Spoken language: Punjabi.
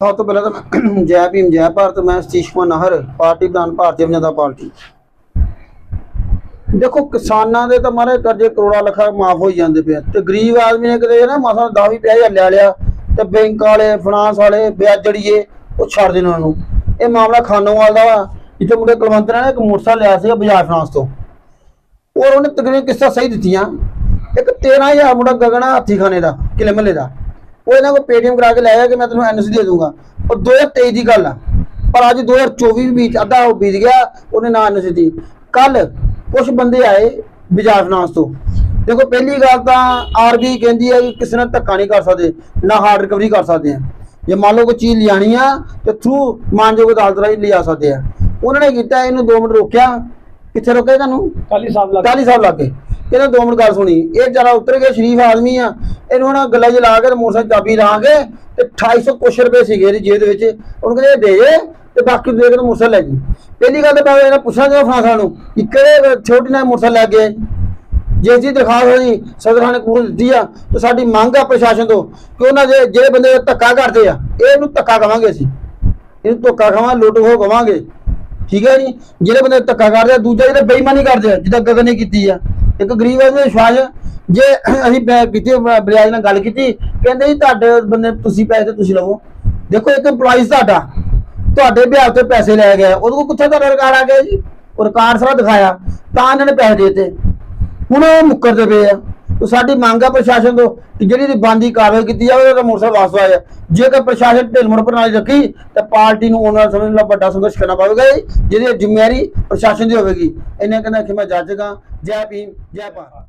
ਸਭ ਤੋਂ ਪਹਿਲਾਂ ਤਾਂ ਜੈ ਭੀਮ, ਜੈ ਭਾਰਤ, ਮੈਂ ਸਤੀਸ਼ ਕੁਮਾਰ ਨਾਹਰ, ਪਾਰਟੀ ਪ੍ਰਧਾਨ ਭਾਰਤੀ ਜਨਤਾ ਪਾਰਟੀ। ਦੇਖੋ, ਕਿਸਾਨਾਂ ਦੇ ਤਾਂ ਮਾਰੇ ਕਰਜ਼ੇ ਕਰੋੜਾ ਲੱਖਾਂ ਮਾਫ ਹੋਈ ਜਾਂਦੇ ਪਏ ਤੇ ਗਰੀਬ ਆਦਮੀ ਨੇ ਕਿਤੇ ਨਾ ਮਸਾਂ 10 ਵੀ ਪਿਆ ਲੈ ਲਿਆ, ਤੇ ਬੈਂਕ ਵਾਲੇ ਫਾਈਨਾਂਸ ਵਾਲੇ ਵਿਆਜੜੀਏ, ਉਹ ਛੱਡ ਦੇਣ ਉਹਨਾਂ। ਨੂੰ ਇਹ ਮਾਮਲਾ ਖਾਨੋਵਾਲ ਦਾ ਵਾ, ਜਿੱਥੇ ਮੁੰਡੇ ਕੁਲਵੰਤਰਾ ਨੇ ਇੱਕ ਮੋਟਰਸਾਈਕਲ ਲਿਆ ਸੀ ਬਜਾਜ ਫਾਈਨਾਂਸ ਤੋਂ। ਔਰ ਉਹਨੇ ਤਕਰੀਬਨ ਕਿਸ਼ਤਾਂ ਸਹੀ ਦਿੱਤੀਆਂ। ਇੱਕ 13000 ਮੁੰਡਾ ਗਗਨਾ ਹਾਥੀ ਖਾਨੇ ਦਾ, ਕਿਲੇ ਮਹੱਲੇ ਦਾ। ਉਹ ਇਹਨਾਂ ਕੋਲ ਪੇਟੀਐਮ ਕਰਾ ਕੇ ਲਾਇਆ ਕਿ ਮੈਂ ਤੈਨੂੰ ਐਨਐਸਡੀ ਦੇ ਦੂੰਗਾ। ਉਹ 2023 ਦੀ ਗੱਲ ਆ। ਪਰ ਅੱਜ 2024 ਵਿੱਚ ਅੱਧਾ ਉਹ ਬੀਤ ਗਿਆ ਉਹਨੇ ਨਾ ਐਨਐਸਡੀ ਦਿੱਤੀ। ਕੱਲ ਕੁਝ ਬੰਦੇ ਆਏ ਬਜਾਜ ਫਾਈਨਾਂਸ ਤੋਂ। ਦੇਖੋ ਪਹਿਲੀ ਗੱਲ ਤਾਂ ਆਰਬੀ ਕਹਿੰਦੀ ਹੈ ਕਿ ਕਿਸੇ ਨਾਲ ਧੱਕਾ ਨਹੀਂ ਕਰ ਸਕਦੇ ਨਾ ਹਾਰਡ ਰਿਕਵਰੀ ਕਰ ਸਕਦੇ ਆ। ਜੇ ਮੰਨ ਲਓ ਕੋਈ ਚੀਜ਼ ਲਿਆਣੀ ਆ ਤੇ ਥਰੂ ਮਾਨਯੋਗ ਅਦਾਲਤ ਰਾਹੀਂ ਲਿਆ ਸਕਦੇ ਆ। ਉਹਨਾਂ ਨੇ ਕੀਤਾ ਇਹਨੂੰ 2 ਮਿੰਟ ਰੋਕਿਆ। ਕਿੱਥੇ ਰੋਕਿਆ ਤੁਹਾਨੂੰ? ਕਾਲੀ ਸਾਹਿਬ ਲੱਗ। ਟਾਲੀ ਸਾਹਿਬ ਲੱਗੇ। ਇਹਨੇ ਦੋ ਮਿੰਟ ਗੱਲ ਸੁਣੀ। ਇਹ ਜਰਾ ਉਤਰ ਕੇ ਸ਼ਰੀਫ ਆਦਮੀ ਆ। ਇਹਨੂੰ ਨਾ ਗੱਲਾਂ 'ਚ ਲਾ ਕੇ ਮੋਟਰਸਾਈਕਲ ਚਾਬੀ ਲਾ ਕੇ ਤੇ 2800 ਕੁਛ ਰੁਪਏ ਸੀਗੇ ਇਹਦੀ ਜੇਬ ਦੇ ਵਿੱਚ। ਉਹਨੂੰ ਕਹਿੰਦੇ ਦੇ ਜੇ ਤੇ ਬਾਕੀ ਦੇ ਕੇ ਮੋਟਰਸਾਈਕਲ ਲੈ ਜੀ। ਪਹਿਲੀ ਗੱਲ ਤਾਂ ਮੈਂ ਇਹਨਾਂ ਪੁੱਛਾਂਗਾ ਫਾਂਸਾ ਨੂੰ ਕਿ ਕਿਹੜੇ ਛੋਟੀ ਨਾਲ ਮੋਟਰਸਾਈਕਲ ਲੈ ਗਏ ਜਿਸ ਦੀ ਦਰਖਾਸਤ ਹੋਈ, ਸਦਰ ਖਾਨੇ ਕੋਲ ਦਿੱਤੀ ਆ ਤੇ ਸਾਡੀ ਮੰਗ ਆ ਪ੍ਰਸ਼ਾਸਨ ਤੋਂ ਕਿ ਉਹਨਾਂ ਦੇ ਜਿਹੜੇ ਬੰਦੇ ਧੱਕਾ ਕਰਦੇ ਆ ਇਹਨੂੰ ਧੱਕਾ ਕਵਾਂਗੇ ਅਸੀਂ। ਇਹਨੂੰ ਧੱਕਾ ਖਾਵਾਂ, ਲੁੱਟ ਹੋ ਕਵਾਂਗੇ। ਠੀਕ ਹੈ ਜੀ? ਜਿਹੜੇ ਬੰਦੇ ਧੱਕਾ ਕਰਦੇ ਆ, ਦੂਜਾ ਜਿਹੜੇ ਬੇਈਮਾਨੀ ਕਰਦੇ ਆ, ਜਿੱਦਾਂ ਗਗਨ ਨੇ ਕੀਤੀ ਆ। ਇੱਕ ਗਰੀਬ ਆਦਮੀ ਦਾ ਵਿਸ਼ਵਾਸ ਜੇ ਅਸੀਂ ਬੈ- ਕੀਤੀ ਬਜਾਜ ਨਾਲ ਗੱਲ ਕੀਤੀ, ਕਹਿੰਦੇ ਜੀ ਤੁਹਾਡੇ ਬੰਦੇ ਤੁਸੀਂ ਪੈਸੇ ਤੁਸੀਂ ਲਵੋ। ਦੇਖੋ, ਇੱਕ EMPLOYEES ਤੁਹਾਡਾ, ਤੁਹਾਡੇ ਵਿਆਹ ਤੇ ਪੈਸੇ ਲੈ ਗਿਆ, ਉਹਦੇ ਕੋਲ ਕਿੱਥੇ ਤੁਹਾਡਾ ਰਿਕਾਰਡ ਆ ਗਿਆ ਜੀ? ਉਹ ਰਿਕਾਰਡ ਸਾਰਾ ਦਿਖਾਇਆ, ਤਾਂ ਇਹਨਾਂ ਨੇ ਪੈਸੇ ਦੇਤੇ। ਹੁਣ ਉਹ ਮੁੱਕਰਦੇ ਪਏ ਆ। ਤੇ ਸਾਡੀ ਮੰਗ ਆ ਪ੍ਰਸ਼ਾਸਨ ਤੋਂ ਕਿ ਜਿਹੜੀ ਦੀ ਬੰਦੀ ਕਾਰਵਾਈ ਕੀਤੀ ਜਾਵੇ ਉਹਦਾ ਮੋਟਰਸਾਈਕਲ ਵਾਪਸ ਆ ਜੇਕਰ ਪ੍ਰਸ਼ਾਸਨ ਢਿਲਮਣ ਪ੍ਰਣਾਲੀ ਰੱਖੀ ਤਾਂ ਪਾਰਟੀ ਨੂੰ ਉਹਨਾਂ ਸਮੇਂ ਨਾਲ ਵੱਡਾ ਸੰਘਰਸ਼ ਕਰਨਾ ਪਵੇਗਾ ਜੀ, ਜਿਹਦੀ ਜ਼ਿੰਮੇਵਾਰੀ ਪ੍ਰਸ਼ਾਸਨ ਦੀ ਹੋਵੇਗੀ। ਇਹਨੇ ਕਹਿੰਦਾ ਕਿ ਮੈਂ ਜੱਜਗਾ ਜੈ ਭੀਮ ਜੈ ਭਾਰਤ।